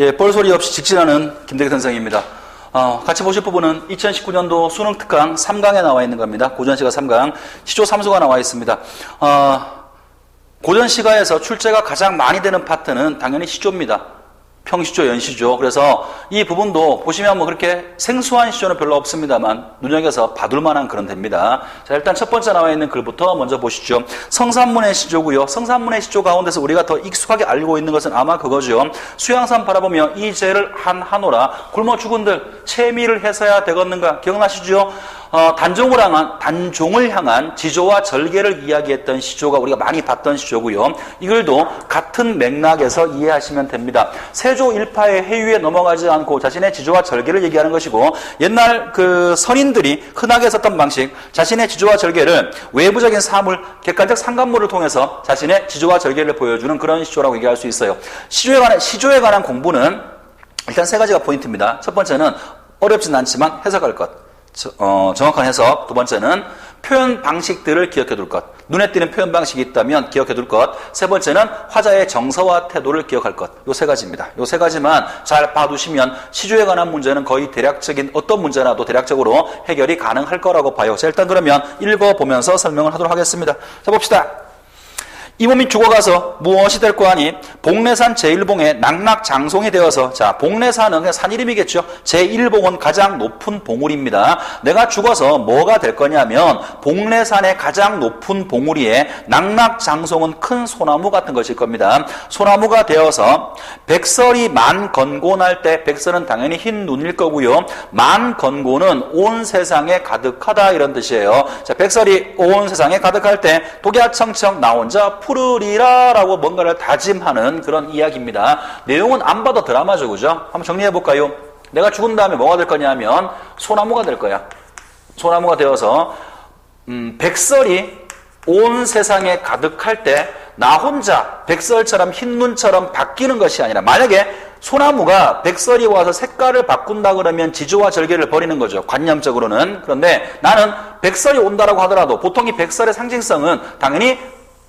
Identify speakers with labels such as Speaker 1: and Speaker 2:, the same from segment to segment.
Speaker 1: 예, 뻘소리 없이 직진하는 김대기 선생입니다. 어, 같이 보실 부분은 2019년도 수능 특강 3강에 나와 있는 겁니다. 고전시가 3강, 시조 3수가 나와 있습니다. 어, 고전시가에서 출제가 가장 많이 되는 파트는 당연히 시조입니다. 평시조, 연시조. 그래서 이 부분도 보시면 뭐 그렇게 생소한 시조는 별로 없습니다만 눈여겨서 봐둘 만한 그런 됩니다. 자, 일단 첫 번째 나와 있는 글부터 먼저 보시죠. 성산문의 시조고요. 성산문의 시조 가운데서 우리가 더 익숙하게 알고 있는 것은 아마 그거죠. 수양산 바라보며 이 죄를 한 하노라 굶어 죽은들 채미를 해서야 되겠는가 기억나시죠? 어, 단종을 향한 단종을 향한 지조와 절개를 이야기했던 시조가 우리가 많이 봤던 시조고요. 이글도 같은 맥락에서 이해하시면 됩니다. 세조 일파의 해유에 넘어가지 않고 자신의 지조와 절개를 얘기하는 것이고 옛날 그 선인들이 흔하게 썼던 방식 자신의 지조와 절개를 외부적인 사물, 객관적 상관물을 통해서 자신의 지조와 절개를 보여주는 그런 시조라고 얘기할 수 있어요. 시조에 관한 시조에 관한 공부는 일단 세 가지가 포인트입니다. 첫 번째는 어렵진 않지만 해석할 것. 어, 정확한 해석. 두 번째는 표현 방식들을 기억해 둘 것. 눈에 띄는 표현 방식이 있다면 기억해 둘 것. 세 번째는 화자의 정서와 태도를 기억할 것. 요 세 가지입니다. 요 세 가지만 잘 봐두시면 시조에 관한 문제는 거의 대략적인 어떤 문제나도 대략적으로 해결이 가능할 거라고 봐요. 자, 일단 그러면 읽어보면서 설명을 하도록 하겠습니다. 자, 봅시다. 이 몸이 죽어가서 무엇이 될 거 아니? 복례산 제1봉의 낙낙장송이 되어서 자 복례산은 산 이름이겠죠? 제1봉은 가장 높은 봉우리입니다. 내가 죽어서 뭐가 될 거냐면 복례산의 가장 높은 봉우리에 낙낙장송은 큰 소나무 같은 것일 겁니다. 소나무가 되어서 백설이 만 건곤할 때 백설은 당연히 흰 눈일 거고요. 만 건곤은 온 세상에 가득하다 이런 뜻이에요. 자 백설이 온 세상에 가득할 때 독야청청 나 혼자 푸르리라라고 뭔가를 다짐하는 그런 이야기입니다. 내용은 안 봐도 드라마죠, 그죠? 한번 정리해 볼까요? 내가 죽은 다음에 뭐가 될 거냐면 소나무가 될 거야. 소나무가 되어서 음, 백설이 온 세상에 가득할 때 나 혼자 백설처럼 흰 눈처럼 바뀌는 것이 아니라 만약에 소나무가 백설이 와서 색깔을 바꾼다 그러면 지조와 절개를 버리는 거죠. 관념적으로는. 그런데 나는 백설이 온다라고 하더라도 보통 이 백설의 상징성은 당연히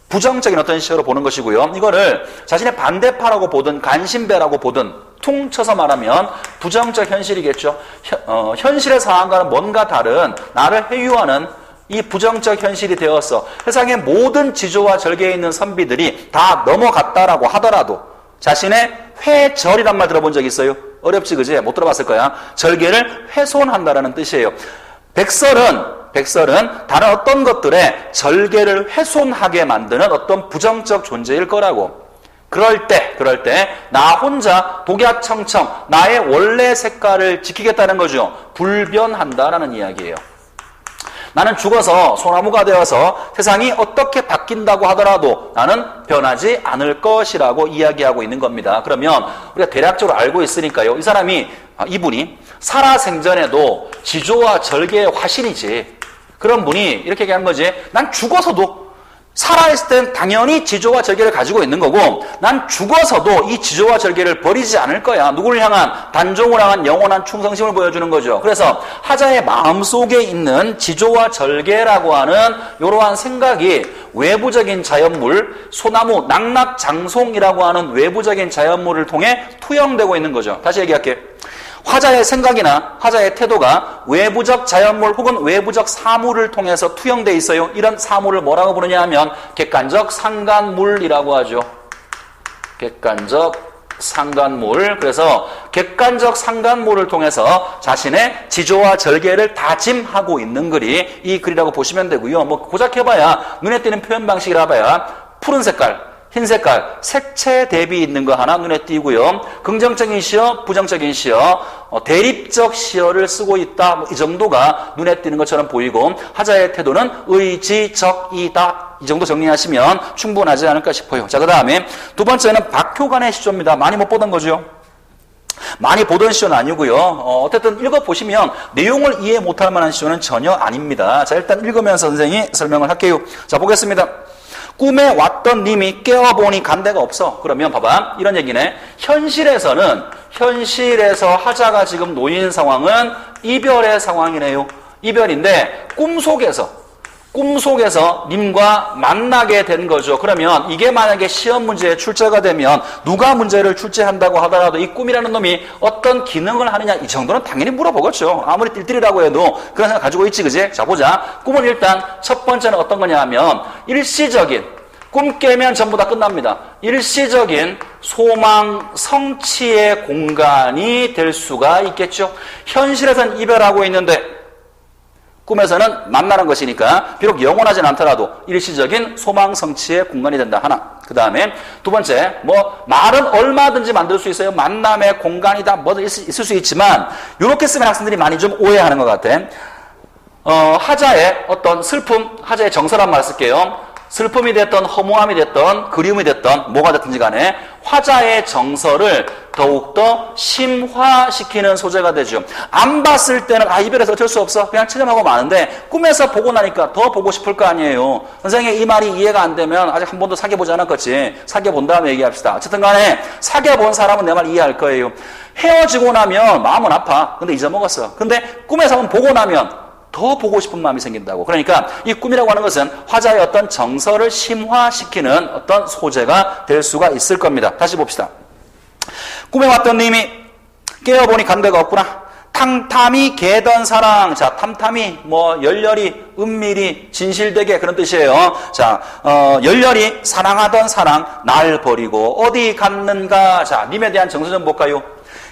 Speaker 1: 부정적인 어떤 시각으로 보는 것이고요. 이거를 자신의 반대파라고 보든 간신배라고 보든 퉁쳐서 말하면 부정적 현실이겠죠. 현, 어, 현실의 상황과는 뭔가 다른 나를 회유하는 이 부정적 현실이 되어서 세상의 모든 지조와 절개에 있는 선비들이 다 넘어갔다라고 하더라도 자신의 회절이란 말 들어본 적 있어요? 어렵지 그지? 못 들어봤을 거야. 절개를 훼손한다라는 뜻이에요. 백설은 백설은 다른 어떤 것들의 절개를 훼손하게 만드는 어떤 부정적 존재일 거라고. 그럴 때, 그럴 때, 나 혼자 독야청청, 나의 원래 색깔을 지키겠다는 거죠. 불변한다라는 이야기예요. 나는 죽어서 소나무가 되어서 세상이 어떻게 바뀐다고 하더라도 나는 변하지 않을 것이라고 이야기하고 있는 겁니다. 그러면 우리가 대략적으로 알고 있으니까요. 이 사람이, 아, 이분이 살아생전에도 지조와 절개의 화신이지. 그런 분이 이렇게 얘기하는 거지. 난 죽어서도 살아있을 땐 당연히 지조와 절개를 가지고 있는 거고 난 죽어서도 이 지조와 절개를 버리지 않을 거야. 누구를 향한 단종을 향한 영원한 충성심을 보여주는 거죠. 그래서 하자의 마음속에 있는 지조와 절개라고 하는 이러한 생각이 외부적인 자연물, 소나무, 낙낙장송이라고 하는 외부적인 자연물을 통해 투영되고 있는 거죠. 다시 얘기할게. 화자의 생각이나 화자의 태도가 외부적 자연물 혹은 외부적 사물을 통해서 투영돼 있어요. 이런 사물을 뭐라고 부르냐 하면 객관적 상간물이라고 하죠. 객관적 상간물. 그래서 객관적 상간물을 통해서 자신의 지조와 절개를 다짐하고 있는 글이 이 글이라고 보시면 되고요. 뭐 고작 해봐야 눈에 띄는 표현 방식이라 봐야 푸른 색깔, 흰 색깔, 색채 대비 있는 거 하나 눈에 띄고요. 긍정적인 시어, 부정적인 시어, 어, 대립적 시어를 쓰고 있다. 뭐 이 정도가 눈에 띄는 것처럼 보이고 하자의 태도는 의지적이다. 이 정도 정리하시면 충분하지 않을까 싶어요. 자, 그 다음에 두 번째는 박효관의 시조입니다. 많이 못 보던 거죠. 많이 보던 시조는 아니고요. 어, 쨌든 읽어보시면 내용을 이해 못할 만한 시조는 전혀 아닙니다. 자, 일단 읽으면서 선생이 설명을 할게요. 자, 보겠습니다. 꿈에 왔던 님이 깨어보니 간 데가 없어. 그러면 봐봐. 이런 얘기네. 현실에서는, 현실에서 하자가 지금 놓인 상황은 이별의 상황이네요. 이별인데, 꿈속에서, 꿈속에서 님과 만나게 된 거죠. 그러면 이게 만약에 시험 문제에 출제가 되면 누가 문제를 출제한다고 하더라도 이 꿈이라는 놈이 어떤 기능을 하느냐 이 정도는 당연히 물어보겠죠. 아무리 띨띨이라고 해도 그런 생각 가지고 있지 그지? 자 보자. 꿈은 일단 첫 번째는 어떤 거냐 하면 일시적인 꿈 깨면 전부 다 끝납니다. 일시적인 소망 성취의 공간이 될 수가 있겠죠. 현실에선 이별하고 있는데 꿈에서는 만나는 것이니까 비록 영원하진 않더라도 일시적인 소망 성취의 공간이 된다 하나. 그 다음에 두 번째 뭐 말은 얼마든지 만들 수 있어요. 만남의 공간이다 뭐든 있- 있을 수 있지만 이렇게 쓰면 학생들이 많이 좀 오해하는 것 같아. 어, 하자의 어떤 슬픔, 하자의 정서란 말 쓸게요. 슬픔이 됐던 허무함이 됐던 그리움이 됐던 뭐가 됐든지 간에 화자의 정서를 더욱더 심화시키는 소재가 되죠. 안 봤을 때는 아 이별해서 어쩔 수 없어 그냥 체념하고 마는데 꿈에서 보고 나니까 더 보고 싶을 거 아니에요. 선생님 이 말이 이해가 안 되면 아직 한 번도 사귀어보지 않았겠지. 사귀어본 다음에 얘기합시다. 어쨌든 간에 사귀어본 사람은 내 말 이해할 거예요. 헤어지고 나면 마음은 아파. 근데 잊어먹었어. 근데 꿈에서 한번 보고 나면 더 보고 싶은 마음이 생긴다고. 그러니까 이 꿈이라고 하는 것은 화자의 어떤 정서를 심화시키는 어떤 소재가 될 수가 있을 겁니다. 다시 봅시다. 꿈에 왔던 님이 깨어보니 간데가 없구나. 탕탐이 개던 사랑. 자, 탐탐이, 뭐, 열렬히, 은밀히, 진실되게 그런 뜻이에요. 자, 어, 열렬히 사랑하던 사랑, 날 버리고 어디 갔는가. 자, 님에 대한 정서 좀 볼까요?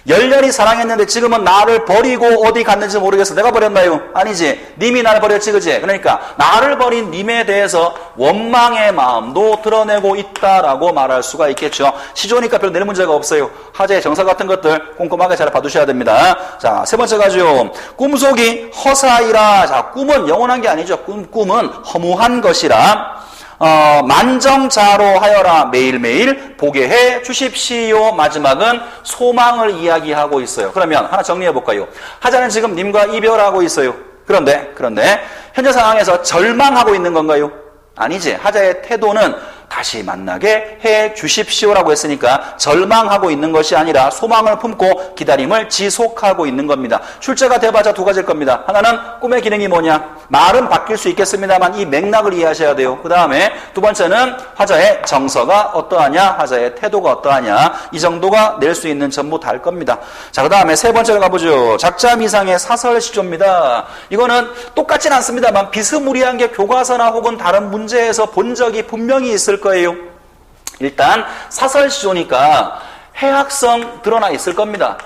Speaker 1: 열렬히 사랑했는데 지금은 나를 버리고 어디 갔는지 모르겠어. 내가 버렸나요? 아니지. 님이 나를 버렸지, 그지? 그러니까 나를 버린 님에 대해서 원망의 마음도 드러내고 있다라고 말할 수가 있겠죠. 시조니까 별 내는 문제가 없어요. 하재의 정사 같은 것들 꼼꼼하게 잘 봐두셔야 됩니다. 자, 세 번째 가죠. 꿈속이 허사이라. 자, 꿈은 영원한 게 아니죠. 꿈, 꿈은 허무한 것이라. 어, 만정자로 하여라 매일매일 보게 해 주십시오. 마지막은 소망을 이야기하고 있어요. 그러면 하나 정리해 볼까요? 하자는 지금 님과 이별하고 있어요. 그런데 그런데 현재 상황에서 절망하고 있는 건가요? 아니지. 하자의 태도는 다시 만나게 해 주십시오라고 했으니까 절망하고 있는 것이 아니라 소망을 품고 기다림을 지속하고 있는 겁니다. 출제가 돼봐자 두 가지일 겁니다. 하나는 꿈의 기능이 뭐냐? 말은 바뀔 수 있겠습니다만 이 맥락을 이해하셔야 돼요. 그 다음에 두 번째는 화자의 정서가 어떠하냐? 화자의 태도가 어떠하냐? 이 정도가 낼 수 있는 전부 다 할 겁니다. 자, 그 다음에 세 번째로 가보죠. 작자 미상의 사설 시조입니다. 이거는 똑같진 않습니다만 비스무리한 게 교과서나 혹은 다른 문제에서 본 적이 분명히 있을 거예요. 일단 사설 시조니까 해학성 드러나 있을 겁니다.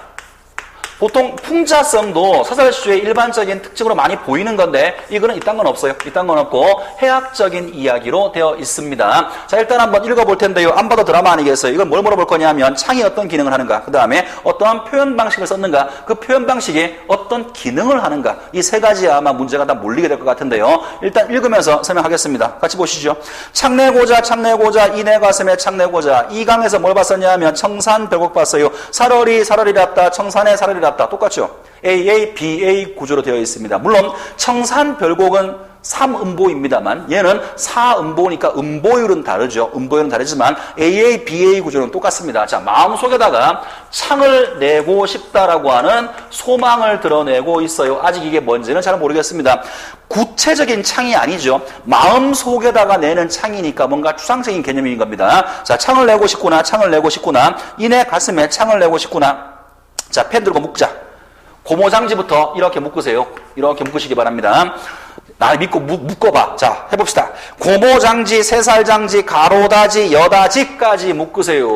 Speaker 1: 보통 풍자성도 사설시조의 일반적인 특징으로 많이 보이는 건데 이거는 이딴 건 없어요. 이딴 건 없고 해학적인 이야기로 되어 있습니다. 자 일단 한번 읽어볼 텐데요. 안 봐도 드라마 아니겠어요. 이건 뭘 물어볼 거냐면 창이 어떤 기능을 하는가 그 다음에 어떠한 표현 방식을 썼는가 그 표현 방식이 어떤 기능을 하는가 이 세 가지 아마 문제가 다 몰리게 될 것 같은데요. 일단 읽으면서 설명하겠습니다. 같이 보시죠. 창내고자 창내고자 이내 가슴에 창내고자 이 강에서 뭘 봤었냐 하면 청산 별곡 봤어요. 살얼이 살얼이랐다 청산에 살얼이랐다 똑같죠. AA, BA 구조로 되어 있습니다. 물론 청산 별곡은 3음보입니다만 얘는 4음보니까 음보율은 다르죠. 음보율은 다르지만 AA, BA 구조는 똑같습니다. 자, 마음속에다가 창을 내고 싶다라고 하는 소망을 드러내고 있어요. 아직 이게 뭔지는 잘 모르겠습니다. 구체적인 창이 아니죠. 마음속에다가 내는 창이니까 뭔가 추상적인 개념인 겁니다. 자, 창을 내고 싶구나, 창을 내고 싶구나, 이내 가슴에 창을 내고 싶구나. 자, 펜 들고 묶자. 고모장지부터 이렇게 묶으세요. 이렇게 묶으시기 바랍니다. 날 믿고 묶, 묶어봐. 자, 해봅시다. 고모장지, 세살장지, 가로다지, 여다지까지 묶으세요.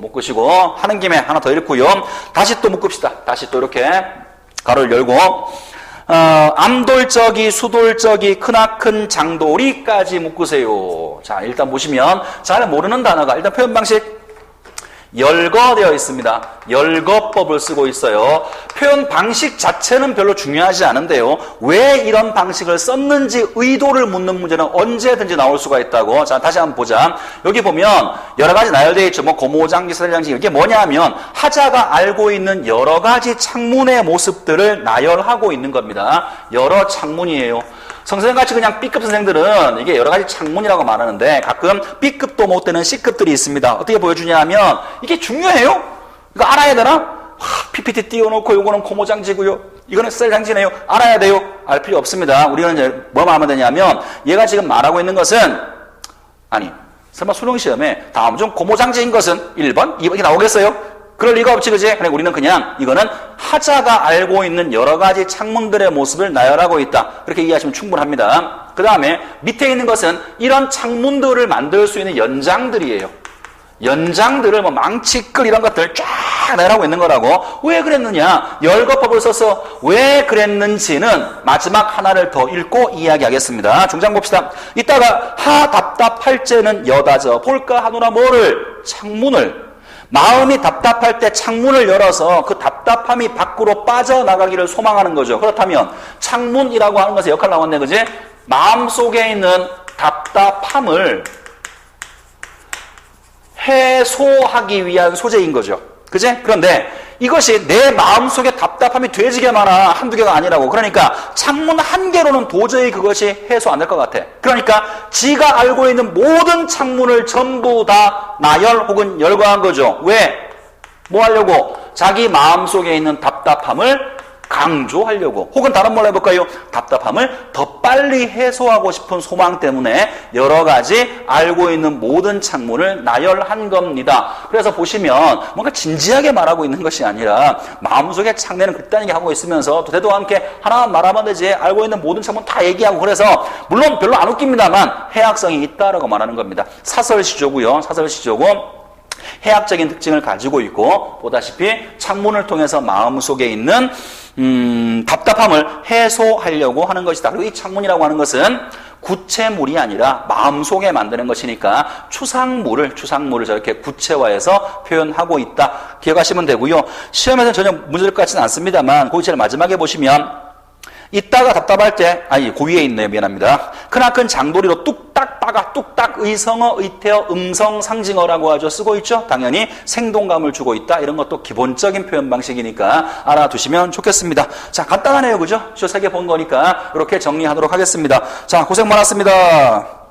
Speaker 1: 묶으시고, 하는 김에 하나 더 읽고요. 다시 또 묶읍시다. 다시 또 이렇게 가로를 열고, 어, 암돌적이, 수돌적이, 크나큰 장돌이까지 묶으세요. 자, 일단 보시면 잘 모르는 단어가, 일단 표현 방식, 열거되어 있습니다. 열거법을 쓰고 있어요. 표현 방식 자체는 별로 중요하지 않은데요. 왜 이런 방식을 썼는지 의도를 묻는 문제는 언제든지 나올 수가 있다고. 자, 다시 한번 보자. 여기 보면 여러 가지 나열되어 있죠. 뭐 고모장기, 사장지 이게 뭐냐면 하자가 알고 있는 여러 가지 창문의 모습들을 나열하고 있는 겁니다. 여러 창문이에요. 성선생같이 그냥 B급 선생들은 이게 여러 가지 창문이라고 말하는데 가끔 B급도 못 되는 C급들이 있습니다. 어떻게 보여주냐 하면 이게 중요해요? 이거 알아야 되나? 와, PPT 띄워놓고 요거는 고무장지고요. 이거는 셀장지네요. 알아야 돼요. 알 필요 없습니다. 우리는 이제 뭐만 하면 되냐면 얘가 지금 말하고 있는 것은 아니 설마 수능 시험에 다음 중 고무장지인 것은 1번, 2번 이렇게 나오겠어요? 그럴 리가 없지 그지? 그러니까 우리는 그냥 이거는 하자가 알고 있는 여러 가지 창문들의 모습을 나열하고 있다. 그렇게 이해하시면 충분합니다. 그 다음에 밑에 있는 것은 이런 창문들을 만들 수 있는 연장들이에요. 연장들을 뭐 망치, 끌 이런 것들 쫙 나열하고 있는 거라고. 왜 그랬느냐? 열거법을 써서 왜 그랬는지는 마지막 하나를 더 읽고 이야기하겠습니다. 중장 봅시다. 이따가 하 답답할제는 여다져 볼까 하노라 뭐를 창문을 마음이 답답할 때 창문을 열어서 그 답답함이 밖으로 빠져나가기를 소망하는 거죠. 그렇다면 창문이라고 하는 것의 역할 나왔네, 그지? 마음 속에 있는 답답함을 해소하기 위한 소재인 거죠. 그지? 그런데 이것이 내 마음속에 답답함이 돼지게 많아 한두 개가 아니라고. 그러니까 창문 한 개로는 도저히 그것이 해소 안 될 것 같아. 그러니까 지가 알고 있는 모든 창문을 전부 다 나열 혹은 열거한 거죠. 왜? 뭐 하려고? 자기 마음속에 있는 답답함을 강조하려고 혹은 다른 말로 해볼까요? 답답함을 더 빨리 해소하고 싶은 소망 때문에 여러 가지 알고 있는 모든 창문을 나열한 겁니다. 그래서 보시면 뭔가 진지하게 말하고 있는 것이 아니라 마음속에 창내는 그딴게 하고 있으면서 또 대도와 함께 하나만 말하면 되지 알고 있는 모든 창문 다 얘기하고 그래서 물론 별로 안 웃깁니다만 해악성이 있다라고 말하는 겁니다. 사설시조고요. 사설시조고 해학적인 특징을 가지고 있고 보다시피 창문을 통해서 마음속에 있는 음, 답답함을 해소하려고 하는 것이다. 그리고 이 창문이라고 하는 것은 구체물이 아니라 마음속에 만드는 것이니까 추상물을 추상물을 저렇게 구체화해서 표현하고 있다. 기억하시면 되고요. 시험에서는 전혀 문제될 것 같지는 않습니다만 거기 제일 마지막에 보시면 이따가 답답할 때, 아니, 고 위에 있네요. 미안합니다. 크나큰 장도리로 뚝딱 따가 뚝딱 의성어, 의태어, 음성, 상징어라고 하죠. 쓰고 있죠? 당연히 생동감을 주고 있다. 이런 것도 기본적인 표현 방식이니까 알아두시면 좋겠습니다. 자, 간단하네요. 그죠? 저 세 개 본 거니까 이렇게 정리하도록 하겠습니다. 자, 고생 많았습니다.